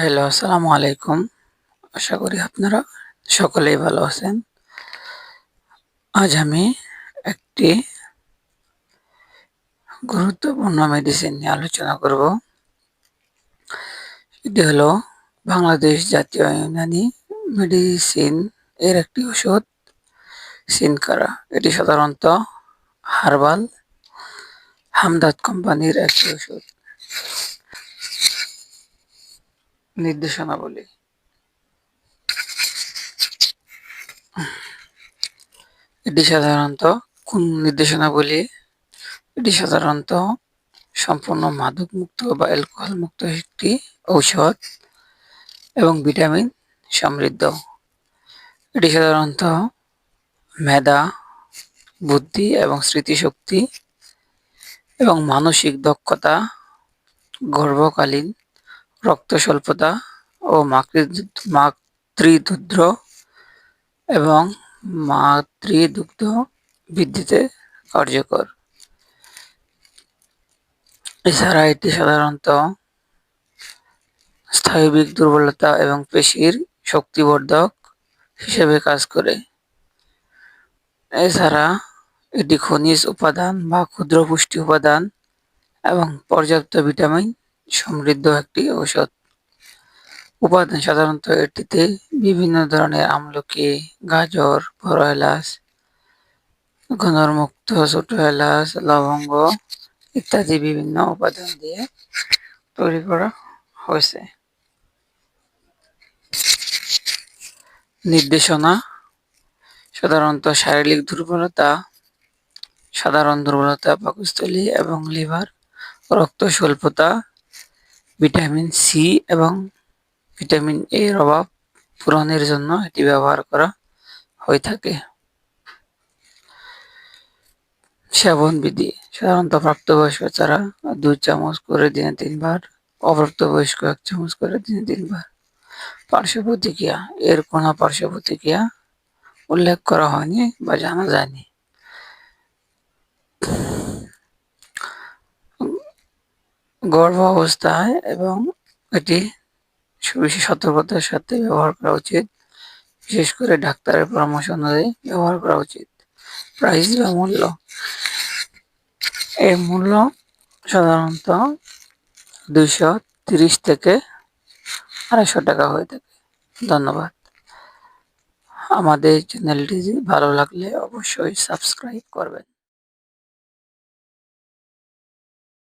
Hello, আসসালামু আলাইকুম। আশা করি আপনারা সকলেই ভালো আছেন। আজ আমি একটি গুরুত্বপূর্ণ মেডিসিন নিয়ে আলোচনা করব। এটি হলো বাংলাদেশ জাতীয় ইউনানি মেডিসিন এর একটি ওষুধ সিনকারা এটি সাধারণত হার্বাল হামদাদ কোম্পানির একটি ওষুধ নির্দেশনাবলী। এটি সাধারণত কোন নির্দেশনাবলী? এটি সাধারণত সম্পূর্ণ মাদক মুক্ত বা অ্যালকোহল মুক্ত একটি ঔষধ এবং ভিটামিন সমৃদ্ধ। এটি সাধারণত মেধা, বুদ্ধি এবং স্মৃতিশক্তি এবং মানসিক দক্ষতা গর্ভকালীন রক্ত স্বল্পতা ও মাতৃদুগ্ধ এবং মাতৃদুগ্ধ বৃদ্ধিতে কার্যকর। এছাড়া এটি সাধারণত স্নায়বিক দুর্বলতা এবং পেশির শক্তিবর্ধক হিসেবে কাজ করে। এছাড়া এটি খনিজ উপাদান বা ক্ষুদ্র পুষ্টি উপাদান এবং পর্যাপ্ত ভিটামিন সমৃদ্ধ একটি ঔষধ। উপাদান সাধারণত এটিতে বিভিন্ন ধরনের আমলকি, গাজর, বড় এলাচ ঘনরমুক্ত ছোট এলাচ, লবঙ্গ ইত্যাদি বিভিন্ন উপাদান দিয়ে তৈরি করা হয়েছে। নির্দেশনা, সাধারণত শারীরিক দুর্বলতা, সাধারণ দুর্বলতা, পাকস্থলী এবং লিভার রক্ত স্বল্পতা ভিটামিন সি এবং ভিটামিন এর অভাব পূরণের জন্য এটি ব্যবহার করা হয়ে থাকে। সেবন বিধি। সাধারণত প্রাপ্তবয়স্ক ছাড়া দুই চামচ করে দিনে তিনবার, অপ্রাপ্তবয়স্ক এক চামচ করে দিনে তিনবার। পার্শ্ব প্রতিক্রিয়া এর কোনো পার্শ্ব প্রতিক্রিয়া উল্লেখ করা হয়নি বা জানা যায়নি। গর্ভ অবস্থায় এবং এটি সুবেশি সতর্কতার সাথে ব্যবহার করা উচিত। বিশেষ করে ডাক্তারের পরামর্শ অনুযায়ী ব্যবহার করা উচিত। প্রাইস বা মূল্য। এর মূল্য সাধারণত দুইশো তিরিশ থেকে আড়াইশো টাকা হয়ে থাকে। ধন্যবাদ। আমাদের চ্যানেলটি ভালো লাগলে অবশ্যই সাবস্ক্রাইব করবেন।